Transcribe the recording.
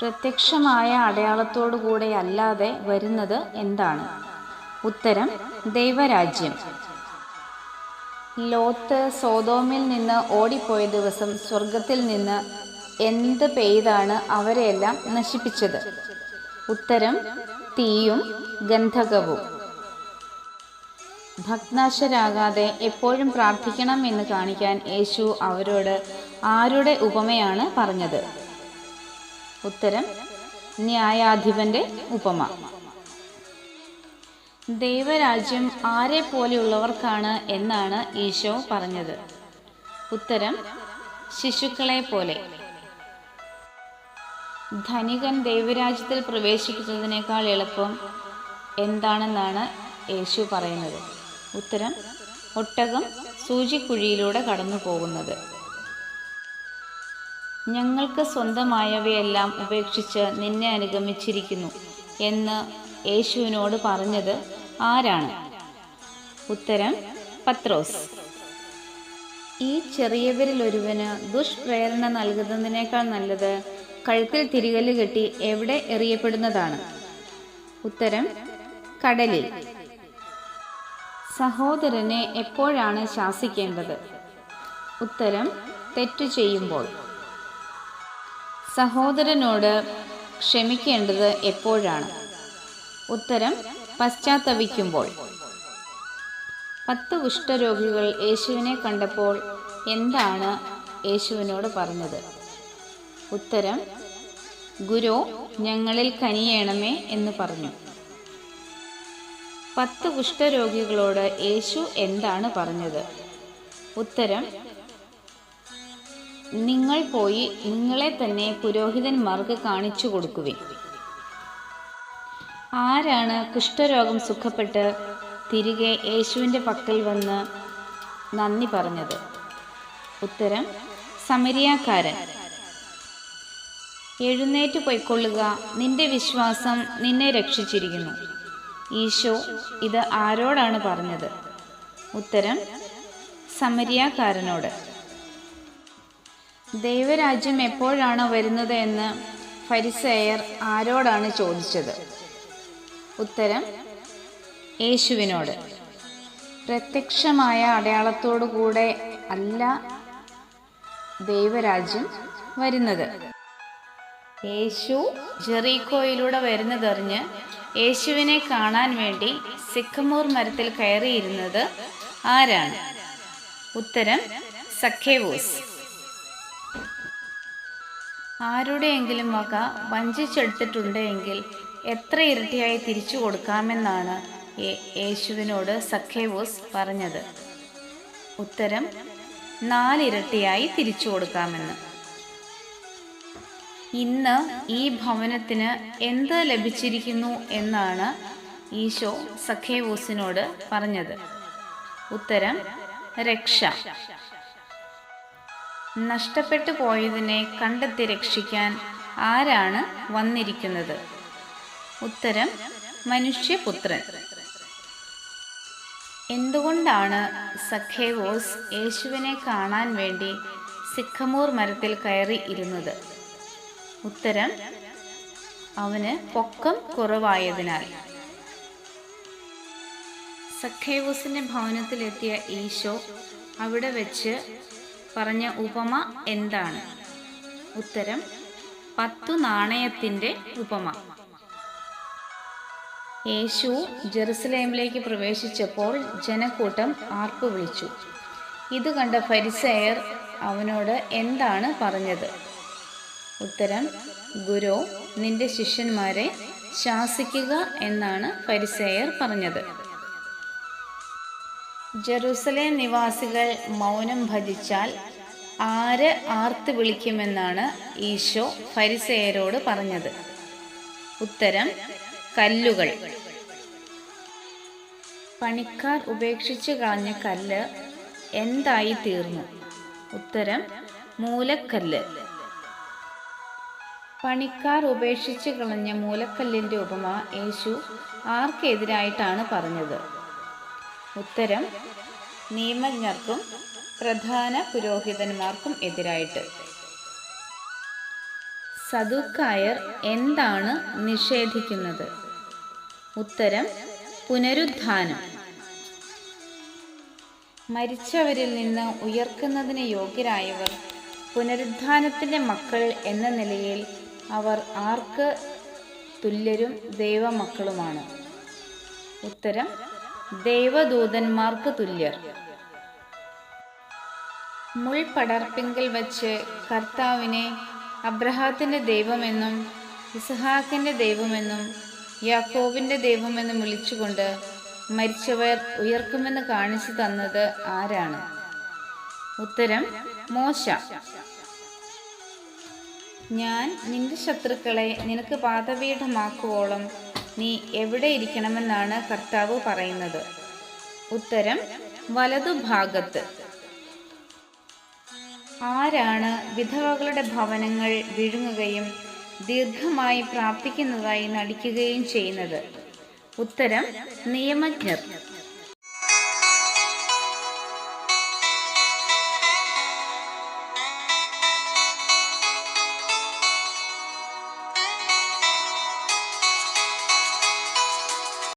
പ്രത്യക്ഷമായ അടയാളത്തോടുകൂടെ അല്ലാതെ വരുന്നത് എന്താണ്? ഉത്തരം ദൈവരാജ്യം. ലോത്ത് സോതോമിൽ നിന്ന് ഓടിപ്പോയ ദിവസം സ്വർഗത്തിൽ നിന്ന് എന്ത് പെയ്താണ് അവരെയെല്ലാം നശിപ്പിച്ചത്? ഉത്തരം തീയും ഗന്ധകവും. ഭഗ്നാശരാകാതെ എപ്പോഴും പ്രാർത്ഥിക്കണം എന്ന് കാണിക്കാൻ യേശു അവരോട് ആരുടെ ഉപമയാണ് പറഞ്ഞത്? ഉത്തരം ന്യായാധിപന്റെ ഉപമ. ദൈവരാജ്യം ആരെ പോലെയുള്ളവർക്കാണ് എന്നാണ് ഈശോ പറഞ്ഞത്. ഉത്തരം ശിശുക്കളെ പോലെ ധനികൻ ദൈവരാജ്യത്തിൽ പ്രവേശിക്കുന്നതിനേക്കാൾ എളുപ്പം എന്താണെന്നാണ് യേശു പറയുന്നത്. ഉത്തരം ഒട്ടകം സൂചിക്കുഴിയിലൂടെ കടന്നു പോകുന്നത് ഞങ്ങൾക്ക് സ്വന്തമായവയെല്ലാം ഉപേക്ഷിച്ച് നിന്നെ അനുഗമിച്ചിരിക്കുന്നു എന്ന് യേശുവിനോട് പറഞ്ഞത് ആരാണ്? ഉത്തരം പത്രോസ്. ഈ ചെറിയവരിൽ ഒരുവന് ദുഷ്പ്രേരണ നൽകുന്നതിനേക്കാൾ നല്ലത് കഴുത്തിൽ തിരികൽ കെട്ടി എവിടെ എറിയപ്പെടുന്നതാണ്? ഉത്തരം കടലിൽ. സഹോദരനെ എപ്പോഴാണ് ശാസിക്കേണ്ടത്? ഉത്തരം തെറ്റു ചെയ്യുമ്പോൾ. സഹോദരനോട് ക്ഷമിക്കേണ്ടത് എപ്പോഴാണ്? ഉത്തരം പശ്ചാത്തപിക്കുമ്പോൾ. പത്ത് കുഷ്ഠരോഗികൾ യേശുവിനെ കണ്ടപ്പോൾ എന്താണ് യേശുവിനോട് പറഞ്ഞത്? ഉത്തരം ഗുരു ഞങ്ങളിൽ കനിയേണമേ എന്ന് പറഞ്ഞു. പത്ത് കുഷ്ഠരോഗികളോട് യേശു എന്താണ് പറഞ്ഞത്? ഉത്തരം നിങ്ങൾ പോയി നിങ്ങളെ തന്നെ പുരോഹിതന്മാർക്ക് കാണിച്ചു കൊടുക്കുവിൻ. ആരാണ് കുഷ്ഠരോഗം സുഖപ്പെട്ട് തിരികെ യേശുവിന്റെ പക്കൽ വന്ന് നന്ദി പറഞ്ഞത്? ഉത്തരം സമരിയാക്കാരൻ. എഴുന്നേറ്റ് പൊയ്ക്കൊള്ളുക. നിന്റെ വിശ്വാസം നിന്നെ രക്ഷിച്ചിരിക്കുന്നു. ഈശോ ഇത് ആരോടാണ് പറഞ്ഞത്? ഉത്തരം സമരിയാക്കാരനോട്. ദൈവരാജ്യം എപ്പോഴാണ് വരുന്നത് എന്ന് ഫരിസയർ ആരോടാണ് ചോദിച്ചത്? ഉത്തരം യേശുവിനോട്. പ്രത്യക്ഷമായ അടയാളത്തോടുകൂടെ അല്ല ദൈവരാജ്യം വരുന്നത്. യേശു ജെറീക്കോയിലൂടെ വരുന്നതെറിഞ്ഞ് യേശുവിനെ കാണാൻ വേണ്ടി സിക്കമൂർ മരത്തിൽ കയറിയിരുന്നത് ആരാണ്? ഉത്തരം സഖേവൂസ് ആരുടെയെങ്കിലും വക വഞ്ചിച്ചെടുത്തിട്ടുണ്ടെങ്കിൽ എത്ര ഇരട്ടിയായി തിരിച്ചു കൊടുക്കാമെന്നാണ് യേശുവിനോട് സഖേവോസ് പറഞ്ഞത്. ഉത്തരം നാലിരട്ടിയായി തിരിച്ചു കൊടുക്കാമെന്ന്. ഇന്ന് ഈ ഭവനത്തിന് എന്ത് ലഭിച്ചിരിക്കുന്നു എന്നാണ് ഈശോ സഖേവോസിനോട് പറഞ്ഞത്. ഉത്തരം രക്ഷ. നഷ്ടപ്പെട്ടു പോയതിനെ കണ്ടെത്തി രക്ഷിക്കാൻ ആരാണ് വന്നിരിക്കുന്നത്? ഉത്തരം മനുഷ്യപുത്രൻ. എന്തുകൊണ്ടാണ് സഖേവോസ് യേശുവിനെ കാണാൻ വേണ്ടി സിഖമൂർ മരത്തിൽ കയറി ഇരുന്നത്? ഉത്തരം അവന് പൊക്കം കുറവായതിനാൽ. സഖേവൂസിന്റെ ഭവനത്തിലെത്തിയ ഈശോ അവിടെ വെച്ച് പറഞ്ഞ ഉപമ എന്താണ്? ഉത്തരം പത്തു നാണയത്തിന്റെ ഉപമ. യേശു ജെറുസലേമിലേക്ക് പ്രവേശിച്ചപ്പോൾ ജനക്കൂട്ടം ആർപ്പു വിളിച്ചു. ഇത് കണ്ട ഫരിസേയർ അവനോട് എന്താണ് പറഞ്ഞത്? ഉത്തരം ഗുരു നിന്റെ ശിഷ്യന്മാരെ ശാസിക്കുക എന്നാണ് ഫരിസേയർ പറഞ്ഞത്. ജെറുസലേം നിവാസികൾ മൗനം ഭജിച്ചാൽ ആര് ആർത്ത് വിളിക്കുമെന്നാണ് ഈശോ ഫരിസേയരോട് പറഞ്ഞത്. ഉത്തരം കല്ലുകൾ. പണിക്കാർ ഉപേക്ഷിച്ചു കളഞ്ഞ കല്ല് എന്തായി തീർന്നു? ഉത്തരം മൂലക്കല്ല്. പണിക്കാർ ഉപേക്ഷിച്ചു കളഞ്ഞ മൂലക്കല്ലിന്റെ ഉപമ യേശു ആർക്കെതിരായിട്ടാണ് പറഞ്ഞത്? ഉത്തരം നിയമജ്ഞർക്കും പ്രധാന പുരോഹിതന്മാർക്കും എതിരായിട്ട്. സദുക്കായർ എന്താണ് നിഷേധിക്കുന്നത്? ഉത്തരം പുനരുദ്ധാനം. മരിച്ചവരിൽ നിന്ന് ഉയർക്കുന്നതിന് യോഗ്യരായവർ പുനരുദ്ധാനത്തിന്റെ മക്കൾ എന്ന നിലയിൽ അവർ ആർക്ക് തുല്യരും ദൈവമക്കളുമാണ്. ഉത്തരം ദൈവദൂതന്മാർക്ക് തുല്യർ. മുൾപടർപ്പിങ്കൽ വച്ച് കർത്താവിനെ അബ്രഹാത്തിന്റെ ദൈവമെന്നും ഇസഹാക്കിന്റെ ദൈവമെന്നും യാക്കോബിന്റെ ദൈവമെന്നും വിളിച്ചുകൊണ്ട് മരിച്ചവർ ഉയർക്കുമെന്ന് കാണിച്ചു തന്നത് ആരാണ്? ഉത്തരം മോശ. ഞാൻ നിന്റെ ശത്രുക്കളെ നിനക്ക് പാതപീഠമാക്കുവോളം നീ എവിടെ ഇരിക്കണമെന്നാണ് കർത്താവ് പറയുന്നത്? ഉത്തരം വലതുഭാഗത്ത്. ആരാണ് വിധവകളുടെ ഭവനങ്ങൾ വിഴുങ്ങുകയും ദീർഘമായി പ്രാപിക്കുന്നതായി നടിക്കുകയും ചെയ്യുന്നത്? ഉത്തരം നിയമജ്ഞർ.